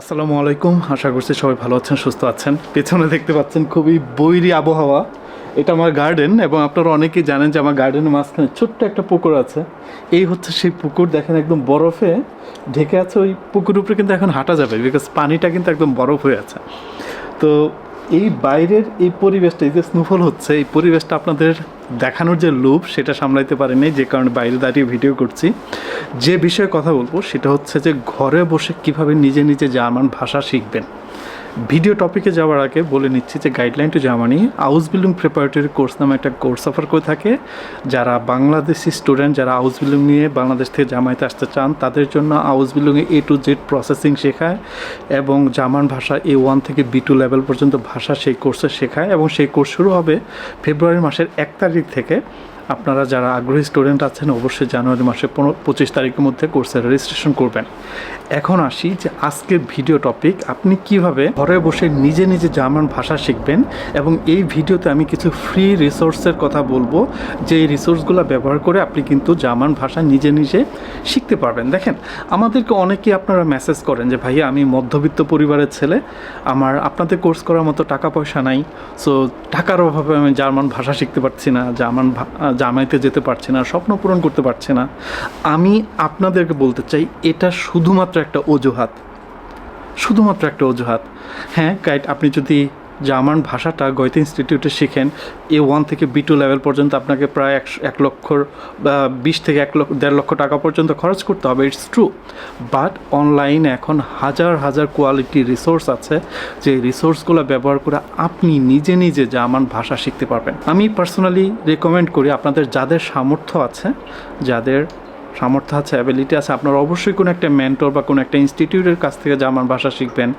আসসালামু আলাইকুম। আশা করছি সবাই ভালো আছেন, সুস্থ আছেন। পেছনে দেখতে পাচ্ছেন খুবই বৈরী আবহাওয়া। এটা আমার গার্ডেন এবং আপনারা অনেকেই জানেন যে আমার গার্ডেনের মাঝখানে ছোট্ট একটা পুকুর আছে। এই হচ্ছে সেই পুকুর, দেখেন একদম বরফে ঢেকে আছে ওই পুকুর উপরে কিন্তু এখন হাঁটা যাবে বিকজ পানিটা কিন্তু একদম বরফ হয়ে আছে। তো এই বাইরের এই পরিবেশটা, এই যে স্নোফল হচ্ছে, এই পরিবেশটা আপনাদের দেখানোর যে লোভ সেটা সামলাইতে পারেনি, যে কারণে বাইরে দাঁড়িয়ে ভিডিও করছি। যে বিষয়ে কথা বলব, সেটা হচ্ছে যে ঘরে বসে কীভাবে নিজে নিজে জার্মান ভাষা শিখবেন। ভিডিও টপিকে যাওয়ার আগে বলে নিচ্ছি যে গাইডলাইন টু জার্মানি আউস বিল্ডিং প্রিপারেটরি কোর্স নামে একটা কোর্স অফার করে থাকে। যারা বাংলাদেশি স্টুডেন্ট যারা আউস বিল্ডিং নিয়ে বাংলাদেশ থেকে জামাইতে আসতে চান, তাদের জন্য আউস বিল্ডিংয়ে এ টু জেড প্রসেসিং শেখায় এবং জার্মান ভাষা এ ওয়ান থেকে বি টু লেভেল পর্যন্ত ভাষা সেই কোর্সে শেখায় এবং সেই কোর্স শুরু হবে ফেব্রুয়ারি মাসের এক তারিখ থেকে। আপনারা যারা আগ্রহী স্টুডেন্ট আছেন, অবশ্যই জানুয়ারি মাসের পনেরো, পঁচিশ তারিখের মধ্যে কোর্সের রেজিস্ট্রেশন করবেন। এখন আসি যে আজকের ভিডিও টপিক আপনি কীভাবে ঘরে বসে নিজে নিজে জার্মান ভাষা শিখবেন এবং এই ভিডিওতে আমি কিছু ফ্রি রিসোর্সের কথা বলব যে এই রিসোর্সগুলো ব্যবহার করে আপনি কিন্তু জার্মান ভাষা নিজে নিজে শিখতে পারবেন। দেখেন, আমাদেরকে অনেকেই আপনারা মেসেজ করেন যে, ভাইয়া, আমি মধ্যবিত্ত পরিবারের ছেলে, আমার আপনাদের কোর্স করার মতো টাকা পয়সা নাই সো টাকার অভাবে আমি জার্মান ভাষা শিখতে পারছি না, জার্মান জামাইতে যেতে পারছে না, স্বপ্ন পূরণ করতে পারছে না। আমি আপনাদেরকে বলতে চাই, এটা শুধুমাত্র একটা অজুহাত। শুধুমাত্র একটা অজুহাত। হ্যাঁ গাইড আপনি যদি জার্মান ভাষাটা গয়তে ইনস্টিটিউটে শিখেন। এ ওয়ান থেকে বি টু লেভেল পর্যন্ত আপনাকে প্রায় এক এক লক্ষর বিশ থেকে এক লক্ষ, দেড় লক্ষ টাকা পর্যন্ত খরচ করতে হবে, ইটস ট্রু। বাট অনলাইনে এখন হাজার হাজার কোয়ালিটি রিসোর্স আছে, যে রিসোর্সগুলো ব্যবহার করে আপনি নিজে নিজে জার্মান ভাষা শিখতে পারবেন। আমি পার্সোনালি রেকমেন্ড করি আপনাদের যাদের সামর্থ্য আছে, যাদের সামর্থ্য আছে অ্যাবিলিটি আছে, আপনার অবশ্যই কোনো একটা মেন্টর বা কোনো একটা ইনস্টিটিউটের কাছ থেকে জার্মান ভাষা শিখবেন,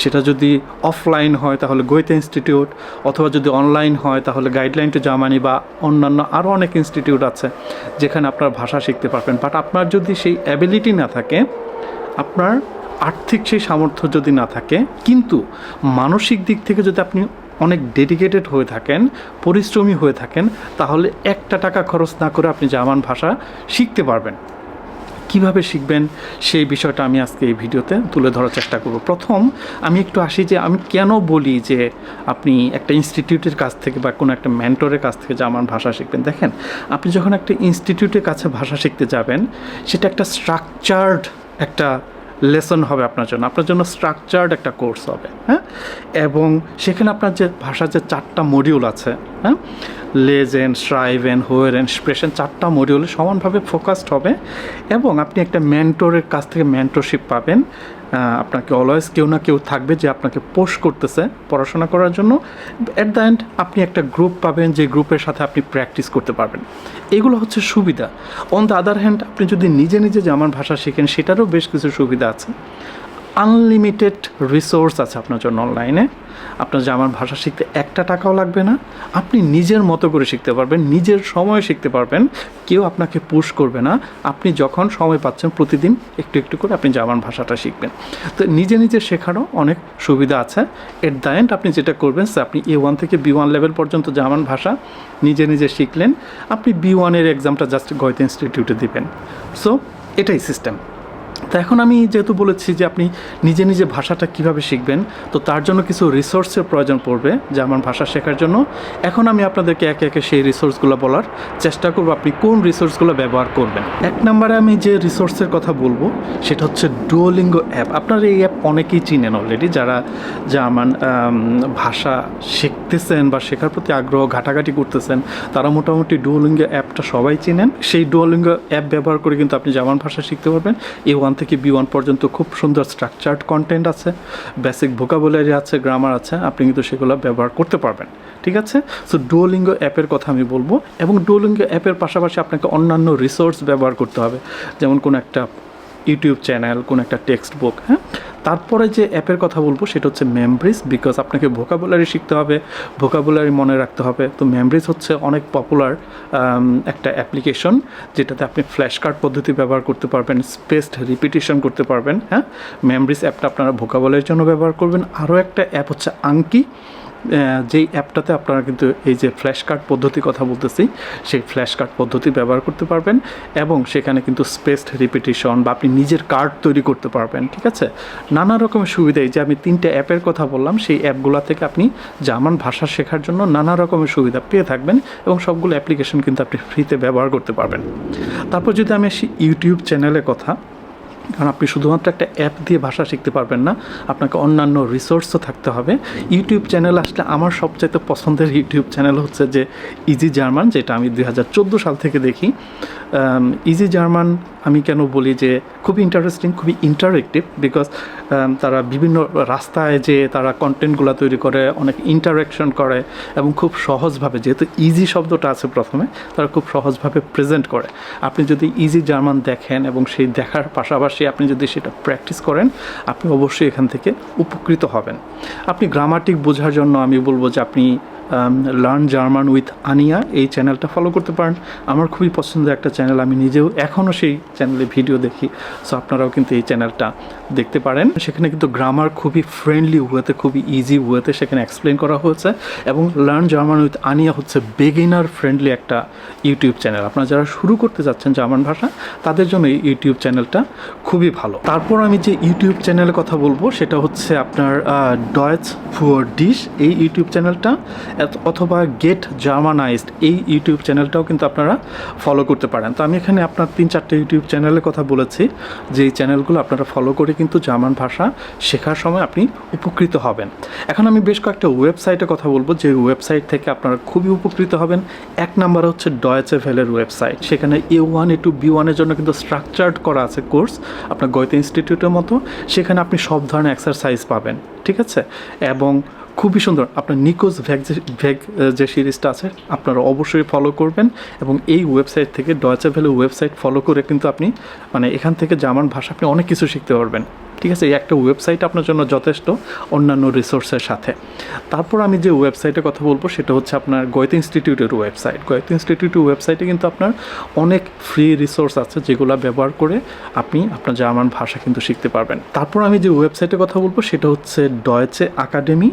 সেটা যদি অফলাইন হয় তাহলে গোয়েতে ইনস্টিটিউট অথবা যদি অনলাইন হয় তাহলে গাইডলাইন টু জার্মানি বা অন্যান্য আরও অনেক ইনস্টিটিউট আছে, যেখানে আপনার ভাষা শিখতে পারবেন। বাট আপনার যদি সেই অ্যাবিলিটি না থাকে, আপনার আর্থিক সেই সামর্থ্য যদি না থাকে, কিন্তু মানসিক দিক থেকে যদি আপনি অনেক ডেডিকেটেড হয়ে থাকেন, পরিশ্রমী হয়ে থাকেন, তাহলে একটা টাকা খরচ না করে আপনি জার্মান ভাষা শিখতে পারবেন। কীভাবে শিখবেন? সেই বিষয়টা আমি আজকে এই ভিডিওতে তুলে ধরার চেষ্টা করব। প্রথম, আমি একটু আসি যে আমি কেন বলি যে আপনি একটা ইনস্টিটিউটের কাছ থেকে বা কোনো একটা মেন্টরের কাছ থেকে জার্মান ভাষা শিখবেন। দেখেন, আপনি যখন একটা ইনস্টিটিউটের কাছে ভাষা শিখতে যাবেন, সেটা একটা স্ট্রাকচার্ড একটা লেসন হবে আপনার জন্য। আপনার জন্য স্ট্রাকচার্ড একটা কোর্স হবে হ্যাঁ? এবং সেখানে আপনার যে ভাষার যে চারটা মডিউল আছে হ্যাঁ? লেজেন শ্রাইভেন হোয়ারেন স্প্রেশন চারটা মডিউলে সমানভাবে ফোকাসড হবে এবং আপনি একটা মেন্টরের কাছ থেকে মেন্টরশিপ পাবেন। আপনাকে অলওয়েজ কেউ না কেউ থাকবে যে আপনাকে পোস্ট করতেছে পড়াশোনা করার জন্য। অ্যাট দ্য এন্ড আপনি একটা গ্রুপ পাবেন যে গ্রুপের সাথে আপনি প্র্যাকটিস করতে পারবেন। এগুলো হচ্ছে সুবিধা। অন দ্য আদার হ্যান্ড আপনি যদি নিজে নিজে যে আমার ভাষা শেখেন, সেটারও বেশ কিছু সুবিধা আছে। আনলিমিটেড রিসোর্স আছে আপনার জন্য অনলাইনে আপনার জার্মান ভাষা শিখতে একটা টাকাও লাগবে না, আপনি নিজের মতো করে শিখতে পারবেন, নিজের সময় শিখতে পারবেন, কেউ আপনাকে পুশ করবে না। আপনি যখন সময় পাচ্ছেন প্রতিদিন একটু একটু করে আপনি জার্মান ভাষাটা শিখবেন। তো নিজে নিজে শেখারও অনেক সুবিধা আছে। এট দ্য এন্ড আপনি যেটা করবেন আপনি এ ওয়ান থেকে বি ওয়ান লেভেল পর্যন্ত জার্মান ভাষা নিজে নিজে শিখলেন। আপনি বি ওয়ানের এক্সামটা জাস্ট গয়তে ইনস্টিটিউটে দিবেন। সো এটাই সিস্টেম তো এখন আমি যেহেতু বলেছি যে আপনি নিজে নিজে ভাষাটা কীভাবে শিখবেন তো তার জন্য কিছু রিসোর্সের প্রয়োজন পড়বে যেমন ভাষা শেখার জন্য। এখন আমি আপনাদেরকে একে একে সেই রিসোর্সগুলো বলার চেষ্টা করব আপনি কোন রিসোর্সগুলো ব্যবহার করবেন। এক নম্বরে আমি যে রিসোর্সের কথা বলব সেটা হচ্ছে ডুয়োলিঙ্গো অ্যাপ আপনার এই অ্যাপ অনেকেই চিনেন অলরেডি যারা জার্মান আম, ভাষা শিখতেছেন বা শেখার প্রতি আগ্রহ ঘাটাঘাটি করতেছেন তারা মোটামুটি ডুয়োলিঙ্গো অ্যাপটা সবাই চিনেন। সেই ডুয়োলিঙ্গো অ্যাপ ব্যবহার করে কিন্তু আপনি জার্মান ভাষা শিখতে পারবেন। এ ওয়ান থেকে বি ওয়ান পর্যন্ত খুব সুন্দর স্ট্রাকচার্ড কন্টেন্ট আছে বেসিক ভোকাবুলারি আছে গ্রামার আছে, আপনি কিন্তু সেগুলো ব্যবহার করতে পারবেন, ঠিক আছে? সো ডুওলিঙ্গো অ্যাপের কথা আমি বলব এবং ডুওলিঙ্গো অ্যাপের পাশাপাশি আপনাকে অন্যান্য রিসোর্স ব্যবহার করতে হবে, যেমন কোনো একটা ইউটিউব চ্যানেল কোনো একটা টেক্সট বুক হ্যাঁ? তারপরে যে অ্যাপের কথা বলব, সেটা হচ্ছে মেমব্রিজ বিকজ আপনাকে ভোকাবুলারি শিখতে হবে ভোকাবুলারি মনে রাখতে হবে। তো মেমব্রিজ হচ্ছে অনেক পপুলার একটা অ্যাপ্লিকেশন যেটাতে আপনি ফ্ল্যাশ কার্ড পদ্ধতি ব্যবহার করতে পারবেন স্পেসড রিপিটেশন করতে পারবেন হ্যাঁ? মেমব্রিজ অ্যাপটা আপনারা ভোকাবুলারির জন্য ব্যবহার করবেন। আরও একটা অ্যাপ হচ্ছে আংকি যেই অ্যাপটাতে আপনারা কিন্তু এই যে ফ্ল্যাশ কার্ড পদ্ধতি কথা বলতেছি, সেই ফ্ল্যাশ কার্ড পদ্ধতি ব্যবহার করতে পারবেন এবং সেখানে কিন্তু স্পেসড রিপিটিশন বা আপনি নিজের কার্ড তৈরি করতে পারবেন, ঠিক আছে? নানা রকমের সুবিধা এই যে আমি তিনটে অ্যাপের কথা বললাম, সেই অ্যাপগুলো থেকে আপনি জার্মান ভাষা শেখার জন্য নানা রকমের সুবিধা পেয়ে থাকবেন এবং সবগুলো অ্যাপ্লিকেশন কিন্তু আপনি ফ্রিতে ব্যবহার করতে পারবেন। তারপর যদি আমি আসি ইউটিউব চ্যানেলের কথা কারণ আপনি শুধুমাত্র একটা অ্যাপ দিয়ে ভাষা শিখতে পারবেন না, আপনাকে অন্যান্য রিসোর্সও থাকতে হবে। ইউটিউব চ্যানেল আসলে আমার সবচাইতে পছন্দের ইউটিউব চ্যানেল হচ্ছে যে ইজি জার্মান যেটা আমি দু হাজার চোদ্দ সাল থেকে দেখি। ইজি জার্মান আমি কেন বলি যে খুবই ইন্টারেস্টিং খুবই ইন্টারেক্টিভ বিকজ তারা বিভিন্ন রাস্তায় যে তারা কন্টেন্টগুলো তৈরি করে, অনেক ইন্টারাকশন করে এবং খুব সহজভাবে, যেহেতু ইজি শব্দটা আছে প্রথমে, তারা খুব সহজভাবে প্রেজেন্ট করে। আপনি যদি ইজি জার্মান দেখেন এবং সেই দেখার পাশাপাশি আপনি যদি সেটা প্র্যাকটিস করেন, আপনি অবশ্যই এখান থেকে উপকৃত হবেন। আপনি গ্রামাটিক বোঝার জন্য আমি বলব যে আপনি লার্ন জার্মান উইথ আনিয়া এই চ্যানেলটা ফলো করতে পারেন। আমার খুবই পছন্দের একটা চ্যানেল আমি নিজেও এখনও সেই চ্যানেলে ভিডিও দেখি। সো আপনারাও কিন্তু এই চ্যানেলটা দেখতে পারেন। সেখানে কিন্তু গ্রামার খুবই ফ্রেন্ডলি ওয়েতে খুবই ইজি ওয়েতে সেখানে এক্সপ্লেন করা হয়েছে। এবং লার্ন জার্মান উইথ আনিয়া হচ্ছে বেগিনার ফ্রেন্ডলি একটা ইউটিউব চ্যানেল আপনারা যারা শুরু করতে যাচ্ছেন জার্মান ভাষা, তাদের জন্য এই ইউটিউব চ্যানেলটা খুবই ভালো। তারপর আমি যে ইউটিউব চ্যানেলের কথা বলব, সেটা হচ্ছে আপনার ডয়েচ ফুয়ার ডিশ এই ইউটিউব চ্যানেলটা অথবা গেট জার্মানাইজড এই ইউটিউব চ্যানেলটাও কিন্তু আপনারা ফলো করতে পারেন। তো আমি এখানে আপনার তিন চারটে ইউটিউব চ্যানেলের কথা বলেছি। যে এই চ্যানেলগুলো আপনারা ফলো করে কিন্তু জার্মান ভাষা শেখার সময় আপনি উপকৃত হবেন। এখন আমি বেশ কয়েকটা ওয়েবসাইটের কথা বলব। যে ওয়েবসাইট থেকে আপনারা খুবই উপকৃত হবেন। এক নাম্বার হচ্ছে ডয়েচে ভেলের ওয়েবসাইট সেখানে A one A two B ওয়ানের জন্য কিন্তু স্ট্রাকচার্ড করা আছে কোর্স আপনার গয়তে ইনস্টিটিউটের মতো। সেখানে আপনি সব ধরনের এক্সারসাইজ পাবেন। ঠিক আছে? এবং খুবই সুন্দর। আপনার নিকোজ ভ্যাগ ভ্যাগ যে সিরিজটা আছে, আপনারা অবশ্যই ফলো করবেন এবং এই ওয়েবসাইট থেকে ডয়েচে ভ্যালু ওয়েবসাইট ফলো করে কিন্তু আপনি মানে এখান থেকে জার্মান ভাষা আপনি অনেক কিছু শিখতে পারবেন। ঠিক আছে? এই একটা ওয়েবসাইট আপনার জন্য যথেষ্ট অন্যান্য রিসোর্সের সাথে। তারপর আমি যে ওয়েবসাইটে কথা বলব, সেটা হচ্ছে আপনার গয়তে ইনস্টিটিউটের ওয়েবসাইট গয়তে ইনস্টিটিউটের ওয়েবসাইটে কিন্তু আপনার অনেক ফ্রি রিসোর্স আছে, যেগুলো ব্যবহার করে আপনি আপনার জার্মান ভাষা কিন্তু শিখতে পারবেন। তারপর আমি যে ওয়েবসাইটে কথা বলব, সেটা হচ্ছে ডয়েচে একাডেমি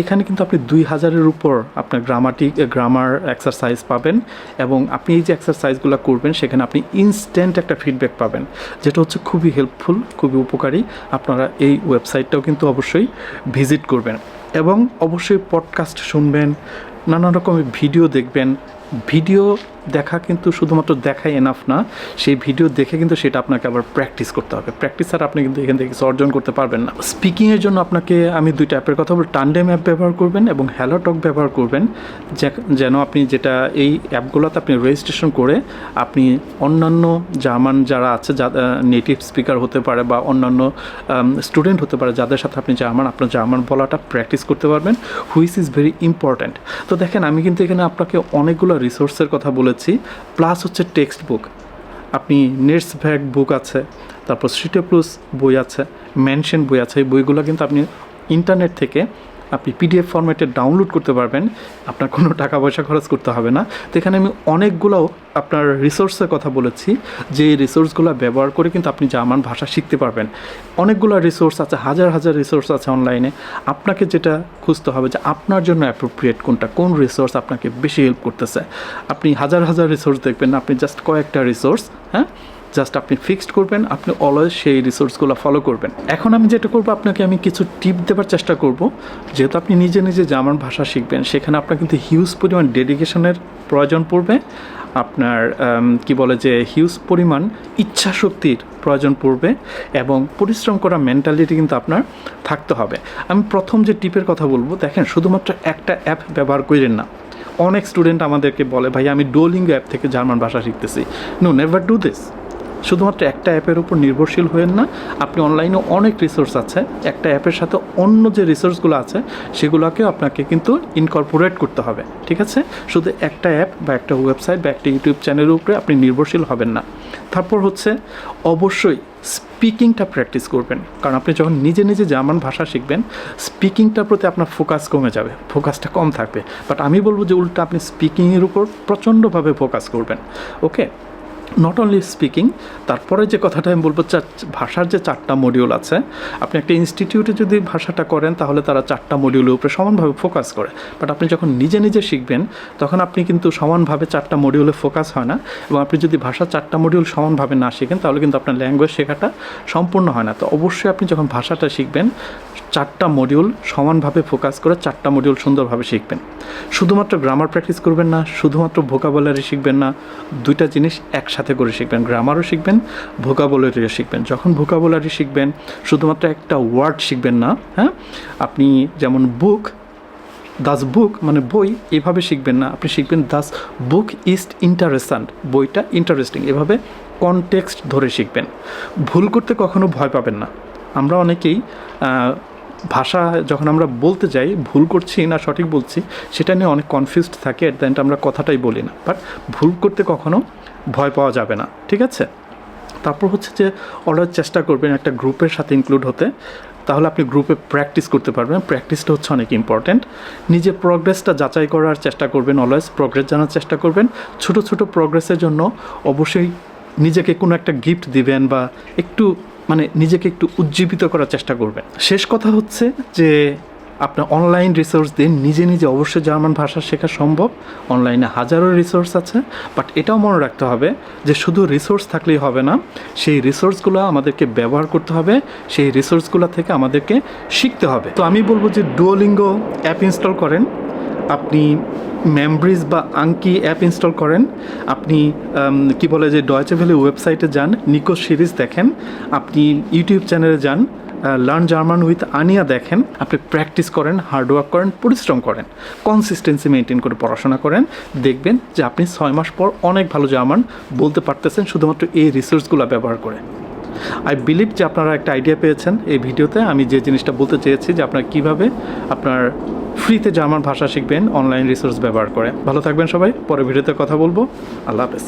এখানে কিন্তু আপনি দুই হাজারের উপর আপনার গ্রামাটিক গ্রামার এক্সারসাইজ পাবেন এবং আপনি এই যে এক্সারসাইজগুলো করবেন, সেখানে আপনি ইনস্ট্যান্ট একটা ফিডব্যাক পাবেন। যেটা হচ্ছে খুবই হেল্পফুল খুবই উপকারী। আপনারা এই ওয়েবসাইটটাও কিন্তু অবশ্যই ভিজিট করবেন। এবং অবশ্যই পডকাস্ট শুনবেন নানা রকমের ভিডিও দেখবেন। ভিডিও দেখা কিন্তু শুধুমাত্র দেখাই এনাফ না, সেই ভিডিও দেখে কিন্তু সেটা আপনাকে আবার প্র্যাকটিস করতে হবে। প্র্যাকটিস ছাড়া আপনি কিন্তু এখান থেকে কিছু অর্জন করতে পারবেন না। স্পিকিংয়ের জন্য আপনাকে আমি দুইটা অ্যাপের কথা বলব। টান্ডেম অ্যাপ ব্যবহার করবেন এবং হ্যালো হ্যালোটক ব্যবহার করবেন যেন আপনি যেটা এই অ্যাপগুলোতে আপনি রেজিস্ট্রেশন করে আপনি অন্যান্য জার্মান যারা আছে, যা নেটিভ স্পিকার হতে পারে বা অন্যান্য স্টুডেন্ট হতে পারে, যাদের সাথে আপনি জার্মান, আপনার জার্মান বলাটা প্র্যাকটিস করতে পারবেন হুইচ ইজ ভেরি ইম্পর্ট্যান্ট তো দেখেন, আমি কিন্তু এখানে আপনাকে অনেকগুলো রিসোর্সের কথা বলেছি প্লাস হচ্ছে টেক্সট বুক আপনি নেটস ভ্যাক বুক আছে, তারপর সিটে প্লাস বই আছে মেনশন বই আছে, এই বইগুলো কিন্তু আপনি ইন্টারনেট থেকে আপনি পিডিএফ ফরম্যাটে ডাউনলোড করতে পারবেন। আপনার কোনো টাকা পয়সা খরচ করতে হবে না। তো এখানে আমি অনেকগুলো আপনার রিসোর্সের কথা বলেছি। যে রিসোর্সগুলো ব্যবহার করে কিন্তু আপনি জার্মান ভাষা শিখতে পারবেন। অনেকগুলো রিসোর্স আছে, হাজার হাজার রিসোর্স আছে অনলাইনে আপনাকে যেটা খুঁজতে হবে যে আপনার জন্য অ্যাপ্রোপ্রিয়েট কোনটা, কোন রিসোর্স আপনাকে বেশি হেল্প করতেছে। আপনি হাজার হাজার রিসোর্স দেখবেন আপনি জাস্ট কয়েকটা রিসোর্স হ্যাঁ? জাস্ট আপনি ফিক্সড করবেন, আপনি অলওয়েজ সেই রিসোর্সগুলো ফলো করবেন। এখন আমি যেটা করব, আপনাকে আমি কিছু টিপ দেওয়ার চেষ্টা করব। যেহেতু আপনি নিজে নিজে জার্মান ভাষা শিখবেন, সেখানে আপনার কিন্তু হিউজ পরিমাণ ডেডিকেশনের প্রয়োজন পড়বে। আপনার কি বলে যে হিউজ পরিমাণ ইচ্ছা শক্তির প্রয়োজন পড়বে এবং পরিশ্রম করা মেন্টালিটি কিন্তু আপনার থাকতে হবে। আমি প্রথম যে টিপের কথা বলব, দেখেন শুধুমাত্র একটা অ্যাপ ব্যবহার করেন না। অনেক স্টুডেন্ট আমাদেরকে বলে, ভাই, আমি ডোলিঙ্গো অ্যাপ থেকে জার্মান ভাষা শিখতেছি। নো নেভার ডু দিস শুধুমাত্র একটা অ্যাপের উপর নির্ভরশীল হয়েন না, আপনি অনলাইনে অনেক রিসোর্স আছে। একটা অ্যাপের সাথে অন্য যে রিসোর্সগুলো আছে, সেগুলোকেও আপনাকে কিন্তু ইনকর্পোরেট করতে হবে, ঠিক আছে? শুধু একটা অ্যাপ বা একটা ওয়েবসাইট বা একটা ইউটিউব চ্যানেলের উপরে আপনি নির্ভরশীল হবেন না। তারপর হচ্ছে, অবশ্যই স্পিকিংটা প্র্যাকটিস করবেন। কারণ আপনি যখন নিজে নিজে জার্মান ভাষা শিখবেন স্পিকিংটার প্রতি আপনার ফোকাস কমে যাবে ফোকাসটা কম থাকবে। বাট আমি বলব যে উল্টা আপনি স্পিকিংয়ের উপর প্রচণ্ডভাবে ফোকাস করবেন ওকে নট অনলি স্পিকিং তারপরে যে কথাটা আমি বলব ভাষার যে চারটা মডিউল আছে, আপনি একটা ইনস্টিটিউটে যদি ভাষাটা করেন, তাহলে তারা চারটা মডিউলের উপরে সমানভাবে ফোকাস করে। বাট আপনি যখন নিজে নিজে শিখবেন, তখন আপনি কিন্তু সমানভাবে চারটা মডিউলে ফোকাস হয় না। এবং আপনি যদি ভাষা চারটা মডিউল সমানভাবে না শিখেন, তাহলে কিন্তু আপনার ল্যাঙ্গুয়েজ শেখাটা সম্পূর্ণ হয় না। তো অবশ্যই আপনি যখন ভাষাটা শিখবেন, চারটা মডিউল সমানভাবে ফোকাস করে চারটা মডিউল সুন্দরভাবে শিখবেন। শুধুমাত্র গ্রামার প্র্যাকটিস করবেন না, শুধুমাত্র ভোকাবুলারি শিখবেন না, দুইটা জিনিস একসাথে করে শিখবেন, গ্রামারও শিখবেন ভোকাবুলারিও শিখবেন। যখন ভোকাবুলারি শিখবেন, শুধুমাত্র একটা ওয়ার্ড শিখবেন না হ্যাঁ? আপনি যেমন বুক দাস বুক মানে বই, এভাবে শিখবেন না। আপনি শিখবেন দাস বুক ইজ ইন্টারেস্টান্ট বইটা ইন্টারেস্টিং এভাবে কনটেক্সট ধরে শিখবেন। ভুল করতে কখনো ভয় পাবেন না। আমরা অনেকেই ভাষা যখন আমরা বলতে যাই, ভুল করছি না সঠিক বলছি, সেটা নিয়ে অনেক কনফিউজড থাকে এট দ্য এন্ড আমরা কথাটাই বলি না। বাট ভুল করতে কখনো ভয় পাওয়া যাবে না, ঠিক আছে? তারপর হচ্ছে যে অলওয়েজ চেষ্টা করবেন একটা গ্রুপের সাথে ইনক্লুড হতে। তাহলে আপনি গ্রুপে প্র্যাকটিস করতে পারবেন। প্র্যাকটিসটা হচ্ছে অনেক ইম্পর্ট্যান্ট নিজের প্রগ্রেসটা যাচাই করার চেষ্টা করবেন অলওয়েজ প্রগ্রেস জানার চেষ্টা করবেন। ছোট ছোট প্রগ্রেসের জন্য অবশ্যই নিজেকে কোনো একটা গিফট দিবেন বা একটু মানে নিজেকে একটু উজ্জীবিত করার চেষ্টা করবেন। শেষ কথা হচ্ছে যে, আপনার অনলাইন রিসোর্স দিয়ে নিজে নিজে অবশ্যই জার্মান ভাষা শেখা সম্ভব। অনলাইনে হাজারো রিসোর্স আছে বাট এটাও মনে রাখতে হবে যে, শুধু রিসোর্স থাকলেই হবে না, সেই রিসোর্সগুলো আমাদেরকে ব্যবহার করতে হবে, সেই রিসোর্সগুলো থেকে আমাদেরকে শিখতে হবে। তো আমি বলব যে ডুয়োলিঙ্গো অ্যাপ ইনস্টল করেন। আপনি মেমব্রিজ বা আঙ্কি অ্যাপ ইনস্টল করেন। আপনি কি বলে যে ডয়েচে ভ্যালি ওয়েবসাইটে যান নিকো সিরিজ দেখেন। আপনি ইউটিউব চ্যানেলে যান লার্ন জার্মান উইথ আনিয়া দেখেন। আপনি প্র্যাকটিস করেন হার্ডওয়ার্ক করেন, পরিশ্রম করেন। কনসিস্টেন্সি মেনটেন করে পড়াশোনা করেন। দেখবেন যে আপনি ছয় মাস পর অনেক ভালো জার্মান বলতে পারতেছেন, শুধুমাত্র এই রিসোর্সগুলো ব্যবহার করে। আই বিলিভ যে আপনারা একটা আইডিয়া পেয়েছেন এই ভিডিওতে। আমি যে জিনিসটা বলতে চেয়েছি যে আপনারা কীভাবে আপনার ফ্রিতে জার্মান ভাষা শিখবেন অনলাইন রিসোর্স ব্যবহার করে। ভালো থাকবেন সবাই পরে ভিডিওতে কথা বলব। আল্লাহ হাফেজ।